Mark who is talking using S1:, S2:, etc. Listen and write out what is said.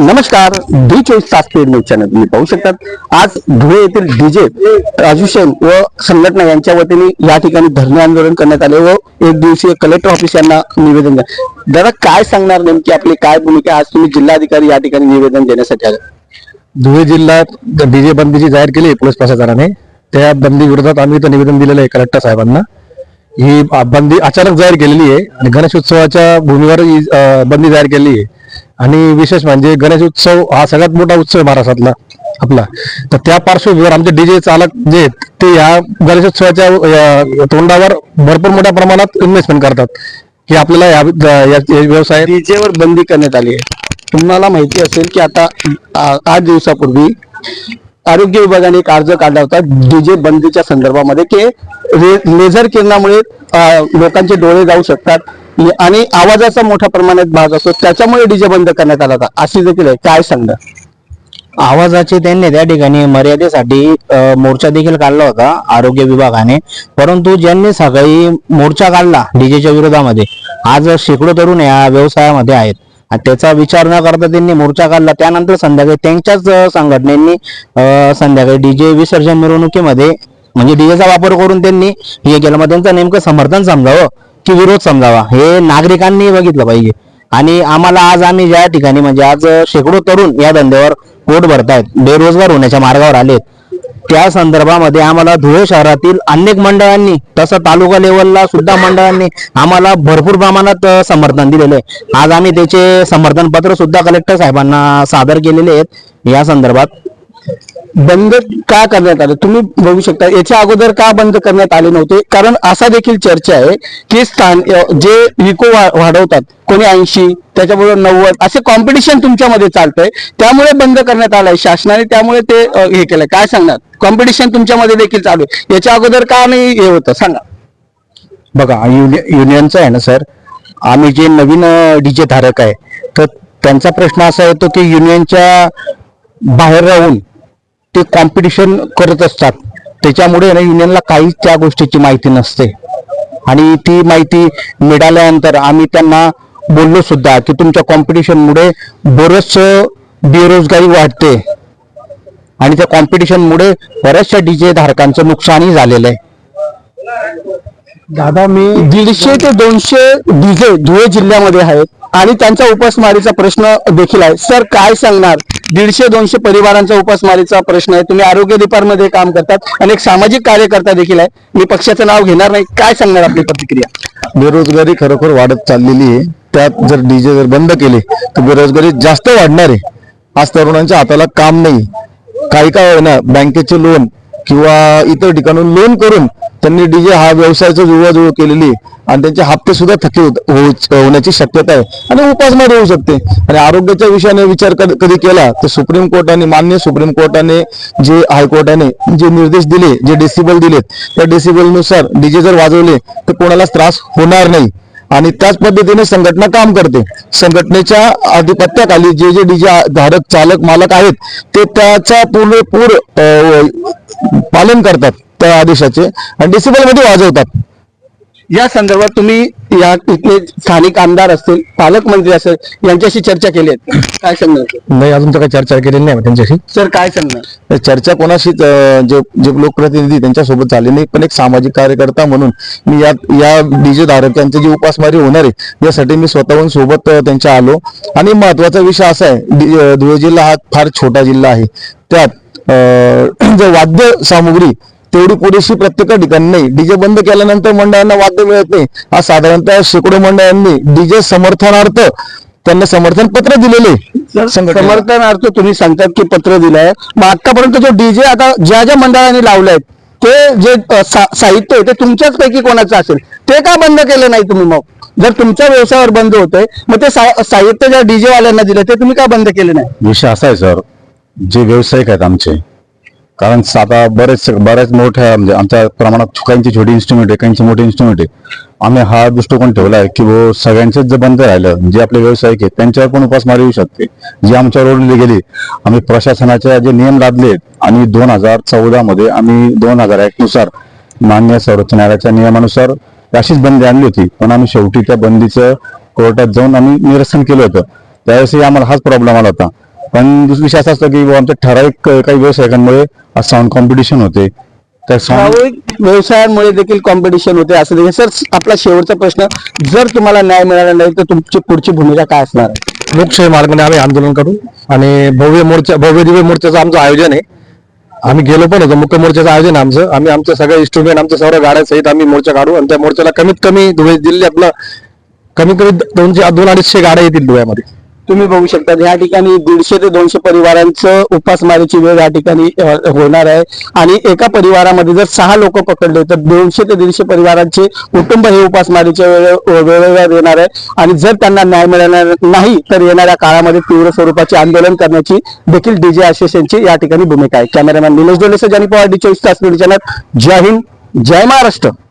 S1: नमस्कार डी चोवीस तास पेड न्यूज चॅनल. तुम्ही पाहू शकतात आज धुळे येथील डीजे राजूसेन व संघटना यांच्या वतीने या ठिकाणी धरणे आंदोलन करण्यात आले व एक दिवसीय कलेक्टर ऑफिस यांना निवेदन द्या. दादा काय सांगणार नेमकी आपली काय भूमिका? आज तुम्ही जिल्हाधिकारी या ठिकाणी निवेदन देण्यासाठी आले
S2: धुळे जिल्ह्यात डीजे बंदीची जाहीर केली पोलीस प्रशासनाने. त्या बंदी विरोधात आम्ही इथं निवेदन दिलेलं आहे कलेक्टर साहेबांना. ही बंदी अचानक जाहीर केलेली आहे आणि गणेश उत्सवाच्या भूमीवर ही बंदी जाहीर केली आहे. आणि विशेष म्हणजे गणेश उत्सव हा सगळ्यात मोठा उत्सव आहे महाराष्ट्रातला आपला. तर त्या पार्श्वभूमीवर आमचे डीजे चालक जे ते या गणेशोत्सवाच्या तोंडावर भरपूर मोठ्या प्रमाणात इन्व्हेस्टमेंट करतात. हे आपल्याला या- व्यवसायात
S1: डीजेवर बंदी करण्यात आली आहे. तुम्हाला माहिती असेल की आता आठ दिवसापूर्वी आरोग्य विभागाने एक अर्ज काढला होता डीजे बंदीच्या संदर्भामध्ये की लेझर किरणामुळे लोकांचे डोळे जाऊ शकतात. आणि आवाजाचा मोठ्या प्रमाणात भाग असतो. त्याच्यामुळे डीजे बंद करण्यात आला होता. अशी देखील आहे. काय सांगा
S3: आवाजाचे त्यांनी त्या ठिकाणी मर्यादेसाठी मोर्चा देखील काढला होता आरोग्य विभागाने. परंतु ज्यांनी सकाळी मोर्चा काढला डीजेच्या विरोधामध्ये आज शेकडो तरुण या व्यवसायामध्ये आहेत. आणि त्याचा विचार न करता त्यांनी मोर्चा काढला. त्यानंतर संध्याकाळी त्यांच्याच संघटनेनी संध्याकाळी डीजे विसर्जन मिरवणुकीमध्ये म्हणजे डीजेचा वापर करून त्यांनी हे केलं. मग त्यांचं नेमकं समर्थन समजावं? की विरोध समजावा. हे नागरिकांनी बघितलं पाहिजे. आणि आम्हाला आज आम्ही ज्या ठिकाणी म्हणजे आज शेकडो तरुण या धंद्यावर पोट भरतायत बेरोजगार होण्याच्या मार्गावर आलेत त्या संदर्भामध्ये आम्हाला धुळे शहरातील अनेक मंडळांनी तसं तालुका लेवलला सुद्धा मंडळांनी आम्हाला भरपूर प्रमाणात समर्थन दिलेले आहे. आज आम्ही त्याचे समर्थन पत्र सुद्धा कलेक्टर साहेबांना सादर केलेले आहेत. या संदर्भात
S1: बंद का करण्यात आले? तुम्ही बघू शकता याच्या अगोदर का बंद करण्यात आले नव्हते? कारण असा देखील चर्चा आहे की स्थान जे इको वाढवतात कोणी ऐंशी त्याच्याबरोबर नव्वद असे कॉम्पिटिशन तुमच्यामध्ये चालतंय. त्यामुळे बंद करण्यात आलंय शासनाने त्यामुळे ते हे केलंय. काय सांगणार? कॉम्पिटिशन तुमच्यामध्ये देखील चालू आहे. याच्या अगोदर का नाही हे होतं? सांगा.
S2: बघा युनि- युनियनचं आहे ना सर? आम्ही जे नवीन डीजे धारक आहे तर त्यांचा प्रश्न असा येतो की युनियनच्या बाहेर राहून ते कॉम्पिटिशन करत असतात. त्याच्यामुळे ना युनियनला काहीच त्या गोष्टीची माहिती नसते. आणि ती माहिती मिळाल्यानंतर आम्ही त्यांना बोललो सुद्धा की तुमच्या कॉम्पिटिशनमुळे बरंच बेरोजगारी वाढते. आणि त्या कॉम्पिटिशनमुळे बऱ्याचशा डीजे धारकांचं नुकसानही झालेलं आहे.
S1: दादा मी दीडशे ते दोनशे डीजे धुळे जिल्ह्यामध्ये आहेत आणि त्यांचा उपासमारीचा प्रश्न देखील आहे. सर काय सांगणार? दीडशे दोनशे परिवारांचा उपासमारीचा प्रश्न आहे. तुम्ही आरोग्य डिपार्टमध्ये काम करतात. आणि एक सामाजिक कार्यकर्ता देखील आहे. मी पक्षाचं नाव घेणार नाही. काय सांगणार आपली प्रतिक्रिया?
S2: बेरोजगारी खरोखर वाढत चाललेली आहे. त्यात जर डीजे जर बंद केले तर बेरोजगारी जास्त वाढणार आहे. आज तरुणांच्या हाताला काम नाही. काही काय ना बँकेचे लोन किंवा इतर ठिकाणून लोन करून त्यांनी डीजे हा व्यवसायाचा जुळवाजुळव केलेली आहे. आणि त्यांचे हप्ते सुद्धा थकीत होत- हो- होण्याची शक्यता आहे. आणि उपासमार होऊ शकते. आणि आरोग्याच्या विषयाने विचार कधी केला तर सुप्रीम कोर्टाने मान्य सुप्रीम कोर्टाने जे हायकोर्टाने जे निर्देश दिले जे डेसिबल दिलेत त्या डेसिबलनुसार डीजे जर वाजवले तर कोणालाच त्रास होणार नाही. आणि त्याच पद्धतीने संघटना काम करते. संघटनेच्या आधिपत्याखाली जे जे डीजे धारक चालक मालक आहेत ते त्याचा पूर्णपूर पालन करतात त्या आदेशाचे आणि डेसिबलमध्ये वाजवतात.
S1: या संदर्भात तुम्ही या इथले स्थानिक आमदार असतील पालकमंत्री असेल यांच्याशी चर्चा केली आहे. काय सांगणार?
S2: नाही अजून तर काही चर्चा केलेली नाही त्यांच्याशी.
S1: सर काय सांगणार?
S2: चर्चा कोणाशीच अं, जे जे लोकप्रतिनिधी त्यांच्यासोबत झाली नाही पण एक सामाजिक कार्यकर्ता म्हणून मी या या डीजे धारकांची जी उपासमारी होणार आहे यासाठी मी स्वतःहून सोबत त्यांच्या आलो. आणि महत्त्वाचा विषय असा आहे धुळे जिल्हा हा फार छोटा जिल्हा आहे. त्यात जर वाद्य सामुग्री तेवढी पुरेशी प्रत्येक ठिकाणी नाही. डीजे बंद केल्यानंतर मंडळांना वाद्य मिळत नाही. आज साधारणतः शेकडो मंडळांनी डीजे समर्थनार्थ त्यांना समर्थन पत्र दिलेले.
S1: समर्थनार्थ तुम्ही सांगतात की पत्र दिलंय. मग आतापर्यंत जो डीजे आता ज्या ज्या मंडळांनी लावलाय ते जे साहित्य आहे ते तुमच्याच पैकी कोणाचं असेल? ते का बंद केलं नाही तुम्ही मग? जर तुमच्या व्यवसायावर बंद होतंय मग ते साहित्य ज्या डीजे वाल्यांना दिलं ते तुम्ही का बंद केलं नाही?
S4: विषय असा आहे सर. जे व्यावसायिक आहेत आमचे कारण आता बरेच बऱ्याच मोठ्या म्हणजे आमच्या प्रमाणात चुकांची छोटी इन्स्ट्रुमेंट आहे काहींची मोठी इन्स्ट्रुमेंट आहे. आम्ही हा दृष्टिकोन ठेवला आहे की वो सगळ्यांचेच जर बंद राहिलं जे आपले व्यावसायिक आहेत त्यांच्यावर पण उपासमारी येऊ शकते? जी आमच्या ओढली गेली. आम्ही प्रशासनाचे जे नियम लादले आणि दोन हजार चौदा मध्ये आम्ही दोन हजार एक नुसार मान्य सर्वोच्च न्यायालयाच्या नियमानुसार अशीच बंदी आणली होती. पण आम्ही शेवटी त्या बंदीचं कोर्टात जाऊन आम्ही निरसन केलं होतं. त्यावेळेसही आम्हाला हाच प्रॉब्लेम आला होता. पण दुसरी विषय असा असतो की बुवा आमच्या ठराविक काही व्यावसायिकांमुळे साऊंड कॉम्पिटिशन होते. त्या साऊंड
S1: ठराविक व्यवसायांमुळे देखील कॉम्पिटिशन होते असं देखील सर आपला शेवटचा प्रश्न जर तुम्हाला न्याय मिळाला नाही तर तुमची पुढची भूमिका काय असणार आहे?
S5: लोकशाही मार्गाने आम्ही आंदोलन करू आणि भव्य मोर्चा भव्य दिव्य मोर्चाचं आमचं आयोजन आहे. आम्ही गेलो पण होतो मुख्य मोर्चाचं आयोजन आहे आमचं. आम्ही आमचे सगळे इन्स्ट्रुमेंट आमच्या सर्व गाड्या सहित आम्ही मोर्चा काढू आणि त्या मोर्चाला कमीत कमी धुळे जिल्ह्यातलं कमीत कमी दोनशे दोन अडीचशे गाड्या येतील धुळ्यामध्ये.
S1: तुम्ही बघू शकता या ठिकाणी दीडशे ते दोनशे परिवारांचं उपासमारीची वेळ या ठिकाणी होणार आहे. आणि एका परिवारामध्ये जर सहा लोक पकडले तर दोनशे ते दीडशे परिवारांचे कुटुंब हे उपासमारीच्या वेळेवर येणार आहे. आणि जर त्यांना न्याय मिळणार नाही तर येणाऱ्या काळामध्ये तीव्र स्वरूपाचे आंदोलन करण्याची देखील डीजे असोसिएशनची या ठिकाणी भूमिका आहे. कॅमेरामॅन निलेश डोलेसर जानी पवार डी चोवीस तास चॅनल. जय हिंद जय महाराष्ट्र.